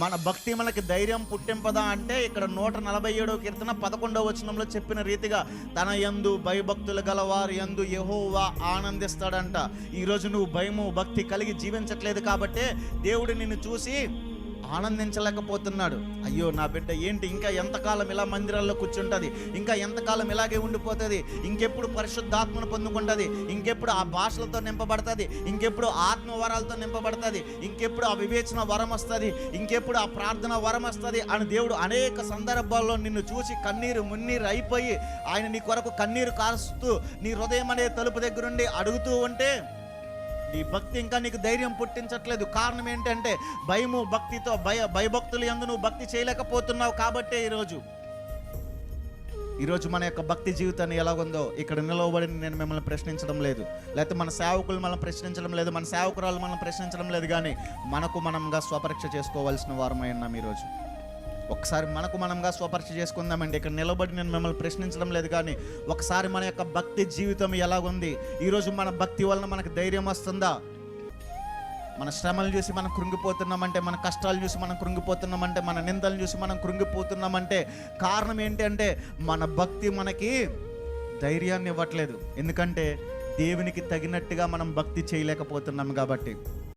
మన భక్తి మనకి ధైర్యం పుట్టింపదా అంటే ఇక్కడ నూట నలభై ఏడవ కీర్తన పదకొండవ వచనంలో చెప్పిన రీతిగా తన ఎందు భయభక్తులు గలవారు ఎందు యహోవా ఆనందిస్తాడంట. ఈరోజు నువ్వు భయము భక్తి కలిగి జీవించట్లేదు కాబట్టే దేవుడు నిన్ను చూసి ఆనందించలేకపోతున్నాడు. అయ్యో నా బిడ్డ ఏంటి? ఇంకా ఎంతకాలం ఇలా మందిరాల్లో కూర్చుంటుంది? ఇంకా ఎంతకాలం ఇలాగే ఉండిపోతుంది? ఇంకెప్పుడు పరిశుద్ధాత్మను పొందుకుంటుంది? ఇంకెప్పుడు ఆ భాషలతో నింపబడుతుంది? ఇంకెప్పుడు ఆత్మవరాలతో నింపబడుతుంది? ఇంకెప్పుడు ఆ వివేచన వరం వస్తుంది? ఇంకెప్పుడు ఆ ప్రార్థన వరం వస్తుంది? అని దేవుడు అనేక సందర్భాల్లో నిన్ను చూసి కన్నీరు మున్నీరు అయిపోయి ఆయన నీ కొరకు కన్నీరు కారుస్తూ నీ హృదయం అనే తలుపు దగ్గరుండి అడుగుతూ ఉంటే నీ భక్తి ఇంకా నీకు ధైర్యం పుట్టించట్లేదు. కారణం ఏంటంటే భయము భక్తితో భయ భయభక్తులు ఎందు నువ్వు భక్తి చేయలేకపోతున్నావు కాబట్టే ఈరోజు. ఈరోజు మన యొక్క భక్తి జీవితాన్ని ఎలాగుందో ఇక్కడ నిలవబడి నేను మిమ్మల్ని ప్రశ్నించడం లేదు. లేకపోతే మన సేవకులు మనం ప్రశ్నించడం లేదు మన సేవకురాలు మనం ప్రశ్నించడం లేదు కానీ మనకు మనంగా స్వపరీక్ష చేసుకోవాల్సిన వారమై ఉన్నాం ఈరోజు. ఒకసారి మనకు మనంగా స్వపరీక్ష చేసుకుందామండి. ఇక్కడ నిలబడి నేను మిమ్మల్ని ప్రశ్నించడం లేదు కానీ ఒకసారి మన యొక్క భక్తి జీవితం ఎలాగుంది? ఈరోజు మన భక్తి వలన మనకు ధైర్యం వస్తుందా? మన శ్రమలు చూసి మనం కృంగిపోతున్నామంటే మన కష్టాలు చూసి మనం కృంగిపోతున్నామంటే మన నిందలు చూసి మనం కృంగిపోతున్నామంటే కారణం ఏంటంటే మన భక్తి మనకి ధైర్యాన్ని ఇవ్వట్లేదు. ఎందుకంటే దేవునికి తగినట్టుగా మనం భక్తి చేయలేకపోతున్నాం కాబట్టి.